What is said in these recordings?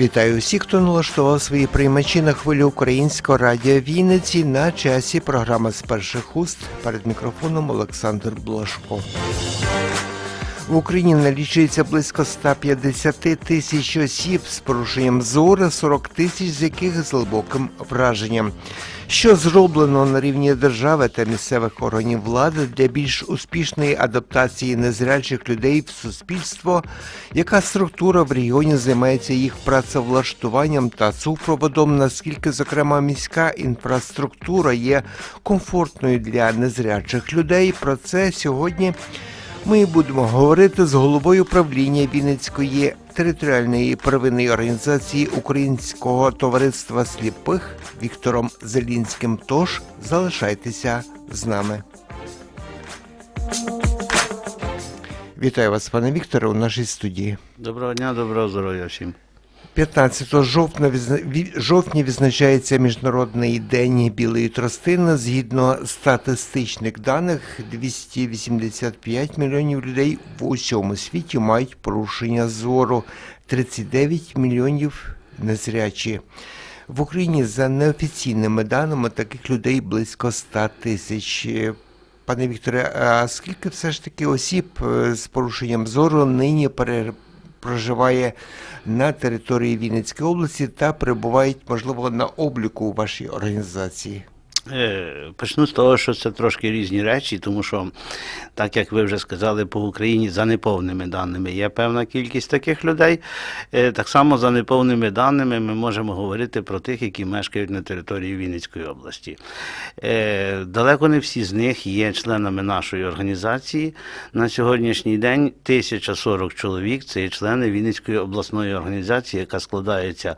Вітаю всіх, хто налаштував свої приймачі на хвилю українського радіо Вінниці на часі програма з перших уст перед мікрофоном Олександр Блашко. В Україні налічується близько 150 тисяч осіб з порушенням зору, 40 тисяч з яких з глибоким враженням. Що зроблено на рівні держави та місцевих органів влади для більш успішної адаптації незрячих людей в суспільство? Яка структура в регіоні займається їх працевлаштуванням та супроводом? Наскільки, зокрема, міська інфраструктура є комфортною для незрячих людей? Про це сьогодні. Ми будемо говорити з головою правління Вінницької територіальної первинної організації Українського товариства сліпих Віктором Зелінським. Тож залишайтеся з нами. Вітаю вас, пане Вікторе, у нашій студії. Доброго дня, доброго здоров'я всім. 15 жовтня, жовтня відзначається Міжнародний день білої тростини. Згідно статистичних даних, 285 мільйонів людей в усьому світі мають порушення зору, 39 мільйонів незрячі. В Україні за неофіційними даними таких людей близько 100 тисяч. Пане Вікторе, а скільки все ж таки осіб е, з порушенням зору нині пере- проживає на території Вінницької області та перебувають, можливо, на обліку у вашій організації? Е, Почну з того, що це трошки різні речі, тому що, так як ви вже сказали, по Україні за неповними даними є певна кількість таких людей. Е, Так само за неповними даними ми можемо говорити про тих, які мешкають на території Вінницької області. Е, Далеко не всі з них є членами нашої організації. На сьогоднішній день 1040 чоловік це є члени Вінницької обласної організації, яка складається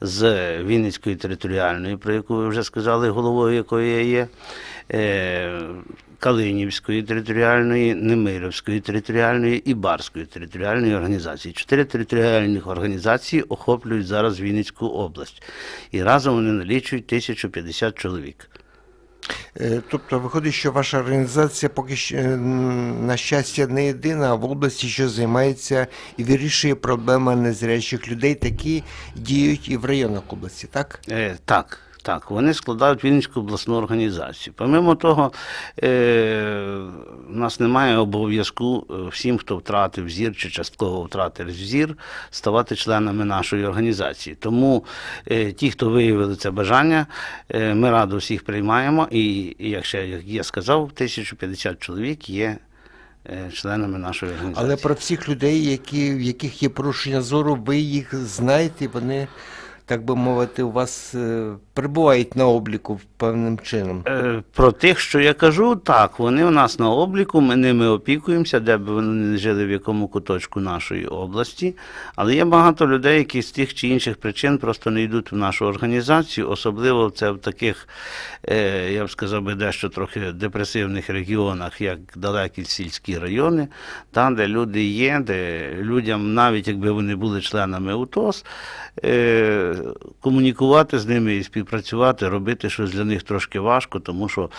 з Вінницької територіальної, про яку ви вже сказали, головою якої я є. е, Калинівської територіальної, Немирівської територіальної і Барської територіальної організації. Чотири територіальних організації охоплюють зараз Вінницьку область. І разом вони налічують 1050 чоловік. Е, Тобто виходить, що ваша організація поки що, е, на щастя, не єдина в області, що займається і вирішує проблеми незрячих людей, такі діють і в районах області, так? Е, так, так, вони складають Вінницьку обласну організацію. Помимо того, е, у нас немає обов'язку е, всім, хто втратив зір чи частково втратив зір, ставати членами нашої організації. Тому е, ті, хто виявили це бажання, е, ми радо всіх приймаємо. І, і як ще як я сказав, 1050 чоловік є е, членами нашої організації. Але про всіх людей, які, в яких є порушення зору, ви їх знаєте, вони, так би мовити, у вас е, перебувають на обліку певним чином. Е, Про тих, що я кажу, так, вони у нас на обліку, ми ними опікуємося, де б вони не жили в якому куточку нашої області. Але є багато людей, які з тих чи інших причин просто не йдуть в нашу організацію, особливо це в таких, е, я б сказав би, дещо трохи депресивних регіонах, як далекі сільські райони, там, де люди є, де людям, навіть якби вони були членами УТОС, комунікувати з ними і співпрацювати, робити щось для них трошки важко, тому що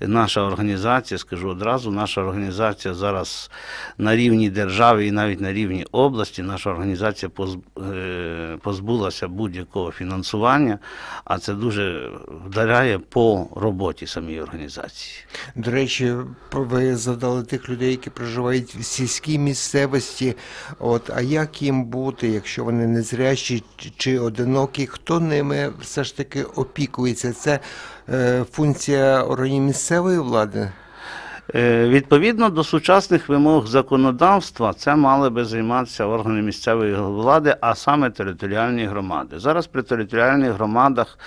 наша організація, скажу одразу, наша організація зараз на рівні держави і навіть на рівні області, наша організація е, позбулася будь-якого фінансування, а це дуже вдаряє по роботі самій організації. До речі, ви задали тих людей, які проживають в сільській місцевості. От, а як їм бути, якщо вони незрячі чи- чи одинокі? Хто ними все ж таки опікується? Це е, функція органів місцевої влади? Е, Відповідно до сучасних вимог законодавства, це мали би займатися органи місцевої влади, а саме територіальні громади. Зараз при територіальних громадах,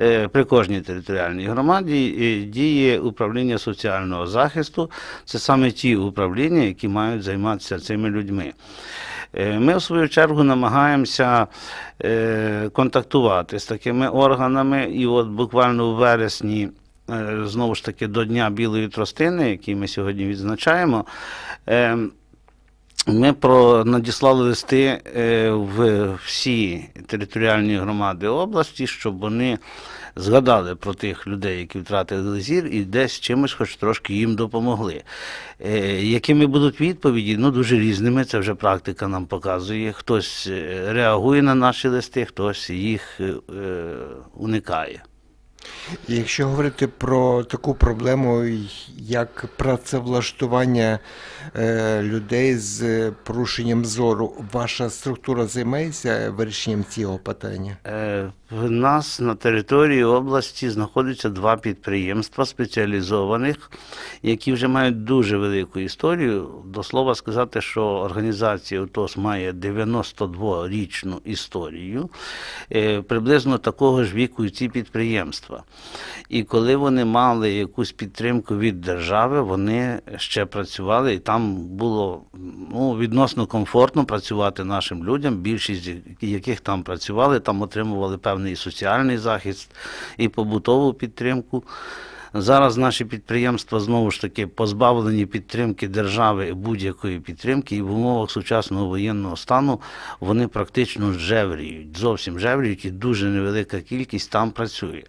е, при кожній територіальній громаді е, діє управління соціального захисту. Це саме ті управління, які мають займатися цими людьми. Е, Ми, в свою чергу, намагаємося е, контактувати з такими органами, і от буквально в вересні. е, Знову ж таки, до Дня білої тростини, який ми сьогодні відзначаємо, е, Ми про надіслали листи е, в всі територіальні громади області, щоб вони згадали про тих людей, які втратили зір, і десь чимось, хоч трошки їм допомогли. Е, Якими будуть відповіді? Ну, дуже різними. Це вже практика нам показує. Хтось е, реагує на наші листи, хтось їх уникає. Якщо говорити про таку проблему, як працевлаштування е, людей з порушенням зору, ваша структура займається вирішенням цього питання? Е, В нас на території області знаходяться два підприємства спеціалізованих, які вже мають дуже велику історію. До слова сказати, що організація УТОС має 92-річну історію, Е, приблизно такого ж віку і ці підприємства. І коли вони мали якусь підтримку від держави, вони ще працювали, і там було ну, відносно комфортно працювати нашим людям. Більшість яких там працювали, там отримували певний соціальний захист і побутову підтримку. Зараз наші підприємства знову ж таки позбавлені підтримки держави будь-якої підтримки, і в умовах сучасного воєнного стану вони практично жевріють, зовсім жевріють, і дуже невелика кількість там працює.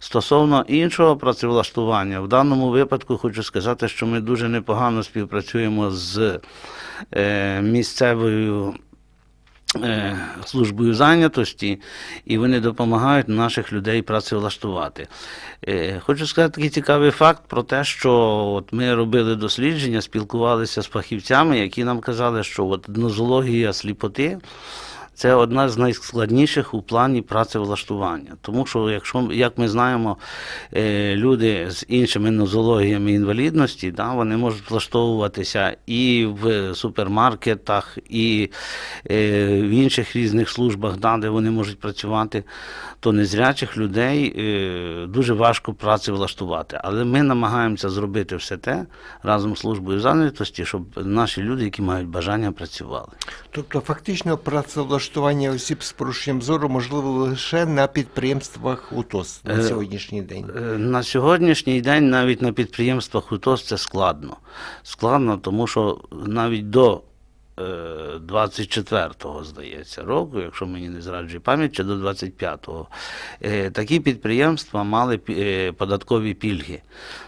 Стосовно іншого працевлаштування, в даному випадку хочу сказати, що ми дуже непогано співпрацюємо з е, місцевою. Е, Службою зайнятості, і вони допомагають наших людей працевлаштувати. Е, Хочу сказати такий цікавий факт про те, що от ми робили дослідження, спілкувалися з фахівцями, які нам казали, що от нозологія сліпоти. Це одна з найскладніших у плані працевлаштування. Тому що, якщо як ми знаємо, е, люди з іншими нозологіями інвалідності, да, вони можуть влаштовуватися і в супермаркетах, і е, в інших різних службах, да, де вони можуть працювати, то незрячих людей е, дуже важко працевлаштувати. Але ми намагаємося зробити все те разом з службою зайнятості, щоб наші люди, які мають бажання, працювали. Тобто, фактично, працевлаштування осіб з порушенням зору можливо лише на підприємствах УТОС на Е, сьогоднішній день. Е, На сьогоднішній день навіть на підприємствах УТОС це складно. Складно, тому що навіть до 24-го, здається, року, якщо мені не зраджує пам'ять, чи до 25-го, е, такі підприємства мали е, податкові пільги.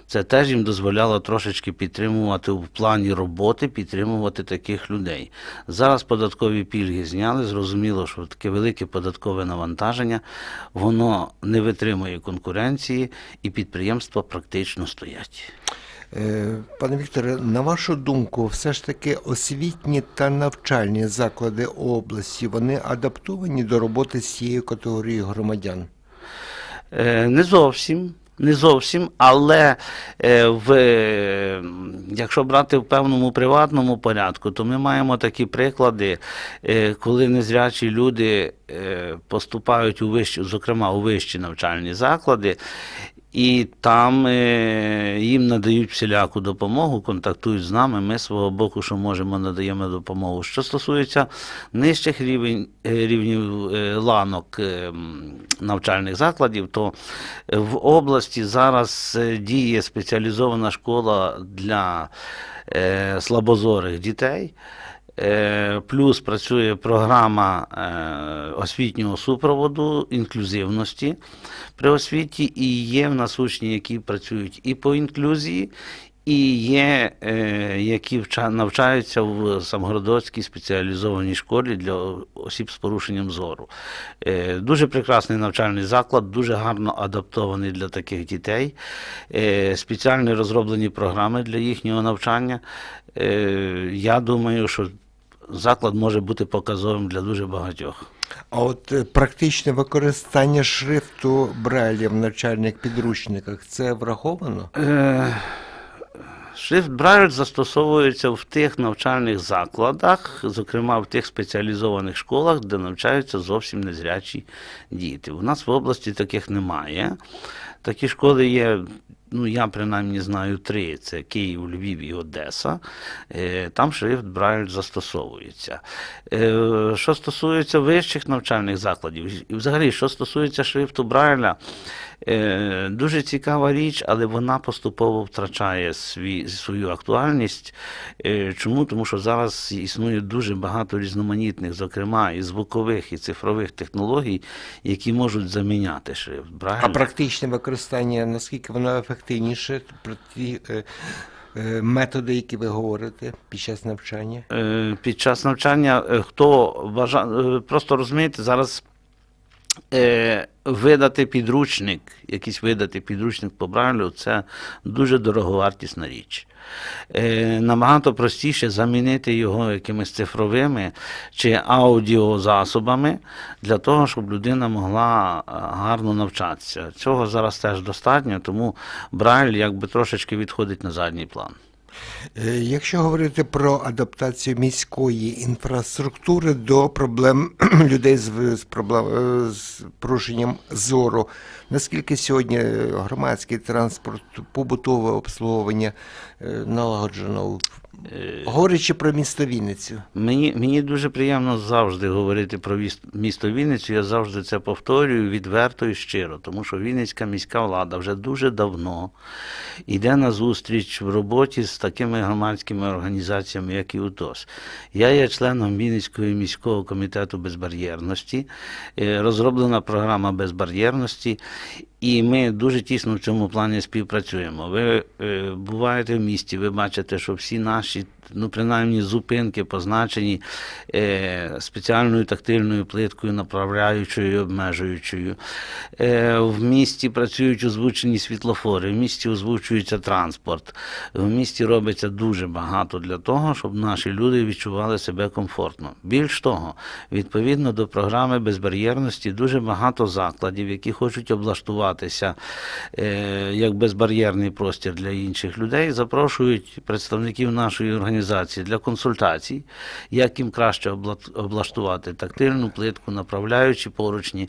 Це теж їм дозволяло трошечки підтримувати в плані роботи, підтримувати таких людей. Зараз податкові пільги зняли. Зрозуміло, що таке велике податкове навантаження, воно не витримує конкуренції, і підприємства практично стоять. Е, Пане Вікторе, на вашу думку, все ж таки освітні та навчальні заклади області вони адаптовані до роботи з цією категорією громадян? Е, Не зовсім. Не зовсім, але е, в, якщо брати в певному приватному порядку, то ми маємо такі приклади, коли незрячі люди поступають у вищі, зокрема у вищі навчальні заклади, і там е, їм надають всіляку допомогу, контактують з нами. Ми свого боку, що можемо, надаємо допомогу. Що стосується нижчих рівень, е, рівнів е, ланок навчальних закладів, то в області зараз діє спеціалізована школа для слабозорих дітей. Е, Плюс працює програма е, освітнього супроводу, інклюзивності при освіті, і є в нас учні, які працюють і по інклюзії, і є, е, які вча- навчаються в Самгородоцькій спеціалізованій школі для осіб з порушенням зору. Е, Дуже прекрасний навчальний заклад, дуже гарно адаптований для таких дітей. Е, Спеціально розроблені програми для їхнього навчання. Я думаю, що заклад може бути показовим для дуже багатьох. А от практичне використання шрифту Брайля в навчальних підручниках це враховано? Е, Шрифт Брайль застосовується в тих навчальних закладах, зокрема в тих спеціалізованих школах, де навчаються зовсім незрячі діти. У нас в області таких немає. Такі школи є ну я принаймні знаю три: це Київ, Львів і Одеса. Е, Там шрифт Брайль застосовується. Е, Що стосується вищих навчальних закладів, і взагалі, що стосується шрифту Брайля, е, дуже цікава річ, але вона поступово втрачає свій, свою актуальність. Чому? Тому що зараз існує дуже багато різноманітних, зокрема і звукових, і цифрових технологій, які можуть заміняти шрифт Брайля. А практичне використання, наскільки воно ефективніше про ті е, е, методи, які ви говорите під час навчання? Е, під час навчання, хто вважає, просто розумієте, зараз е, видати підручник, якийсь видати підручник по Брайлю, це дуже дороговартісна річ. Е, набагато простіше замінити його якимись цифровими чи аудіозасобами для того, щоб людина могла е, гарно навчатися. Цього зараз теж достатньо, тому Брайль якби трошечки відходить на задній план. Е, Якщо говорити про адаптацію міської інфраструктури до проблем людей з, з, проблем, е, з порушенням зору, наскільки сьогодні громадський транспорт, побутове обслуговування е, налагоджено? в- Говорячи про місто Вінницю. Мені, мені дуже приємно завжди говорити про місто Вінницю. Я завжди це повторюю відверто і щиро, тому що Вінницька міська влада вже дуже давно йде на зустріч в роботі з такими громадськими організаціями, як і УТОС. Я є членом Вінницького міського комітету безбар'єрності. Е, Розроблена програма безбар'єрності. І ми дуже тісно в цьому плані співпрацюємо. Ви е, буваєте в місті, ви бачите, що всі наші, ну принаймні, зупинки позначені е, спеціальною тактильною плиткою, направляючою і обмежуючою. Е, в місті працюють озвучені світлофори, в місті озвучується транспорт. В місті робиться дуже багато для того, щоб наші люди відчували себе комфортно. Більш того, відповідно до програми безбар'єрності, дуже багато закладів, які хочуть облаштуватися е, як безбар'єрний простір для інших людей, запрошують представників нашої організації для консультацій, як їм краще обла- облаштувати тактильну плитку, направляючі поручні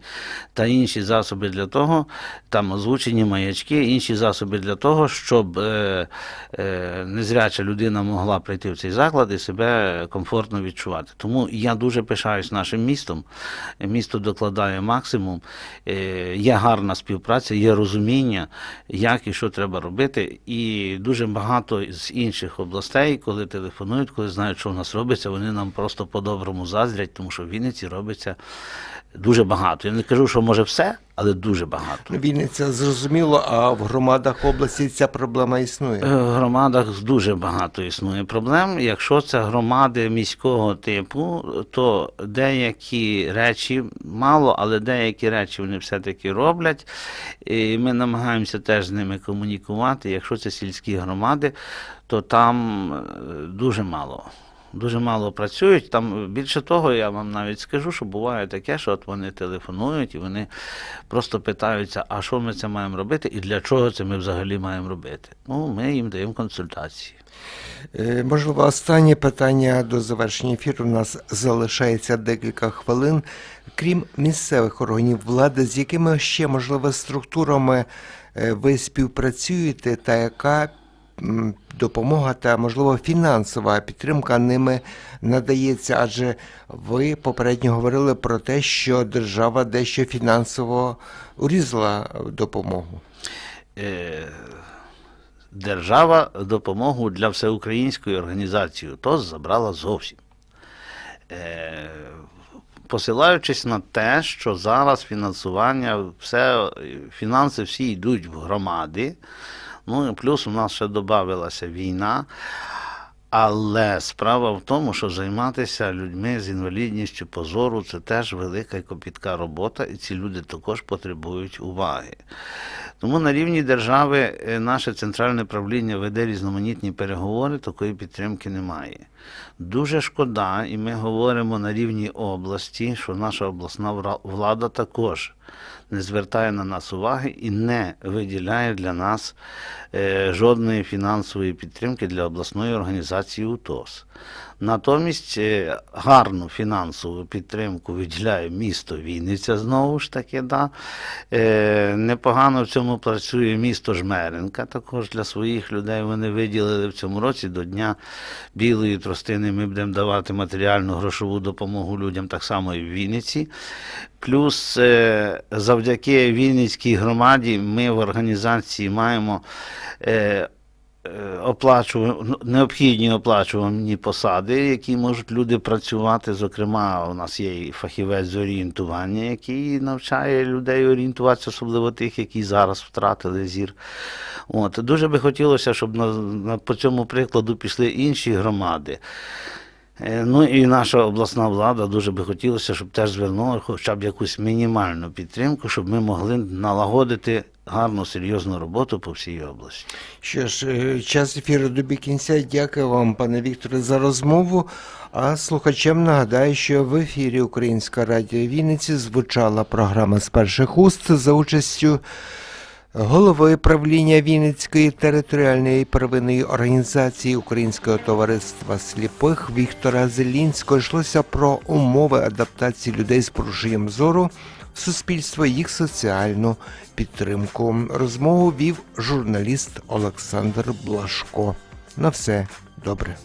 та інші засоби для того, там озвучені маячки, інші засоби для того, щоб е, е, незряча людина могла прийти в цей заклад і себе комфортно відчувати. Тому я дуже пишаюсь нашим містом. Місто докладає максимум. Е, Є гарна співпраця, є розуміння, як і що треба робити. І дуже багато з інших областей, коли телефонують, коли знають, що в нас робиться, вони нам просто по-доброму заздрять, тому що в Вінниці робиться дуже багато. Я не кажу, що може все, але дуже багато. Ну, Вінниця зрозуміло, а в громадах області ця проблема існує. Е, В громадах дуже багато існує проблем. Якщо це громади міського типу, то деякі речі мало, але деякі речі вони все-таки роблять. І ми намагаємося теж з ними комунікувати. Якщо це сільські громади, то там е, дуже мало. Дуже мало працюють. Там більше того, я вам навіть скажу, що буває таке, що от вони телефонують і вони просто питаються, а що ми це маємо робити і для чого це ми взагалі маємо робити. Ну, ми їм даємо консультації. Е, Можливо, останнє питання до завершення ефіру. У нас залишається декілька хвилин. Крім місцевих органів влади, з якими ще можливо структурами е, ви співпрацюєте, та яка допомога та можливо фінансова підтримка ними надається? Адже ви попередньо говорили про те, що держава дещо фінансово урізала допомогу. Е, Держава допомогу для всеукраїнської організації ТОС забрала зовсім. Е, Посилаючись на те, що зараз фінансування, все, фінанси всі йдуть в громади. Ну і плюс у нас ще додавалася війна. Але справа в тому, що займатися людьми з інвалідністю по зору це теж велика і копітка робота, і ці люди також потребують уваги. Тому на рівні держави е, наше центральне правління веде різноманітні переговори, такої підтримки немає. Дуже шкода, і ми говоримо на рівні області, що наша обласна влада також не звертає на нас уваги і не виділяє для нас е, жодної фінансової підтримки для обласної організації УТОС. Натомість е, гарну фінансову підтримку виділяє місто Вінниця знову ж таки. Да. Е, Непогано в цьому працює місто Жмеренка. Також для своїх людей вони виділили в цьому році до Дня білої тростини. Ми будемо давати матеріальну грошову допомогу людям так само і в Вінниці. Плюс е, завдяки Вінницькій громаді ми в організації маємо е, оплачував- необхідні оплачувані посади, які можуть люди працювати. Зокрема, у нас є і фахівець з орієнтування, який навчає людей орієнтуватися, особливо тих, які зараз втратили зір. От. Дуже би хотілося, щоб на, на, по цьому прикладу пішли інші громади. Е, Ну і наша обласна влада дуже би хотілося, щоб теж звернула хоча б якусь мінімальну підтримку, щоб ми могли налагодити гарну серйозну роботу по всій області. Що ж, е, час ефіру добі кінця. Дякую вам, пане Вікторе, за розмову. А слухачам нагадаю, що в ефірі Українська радіо Вінниці звучала програма з перших уст за участю голови правління Вінницької територіальної первинної організації Українського товариства сліпих Віктора Зелінського. Йшлося про умови адаптації людей з порушенням зору в суспільство, їх соціальну підтримку. Розмову вів журналіст Олександр Блашко. На все добре.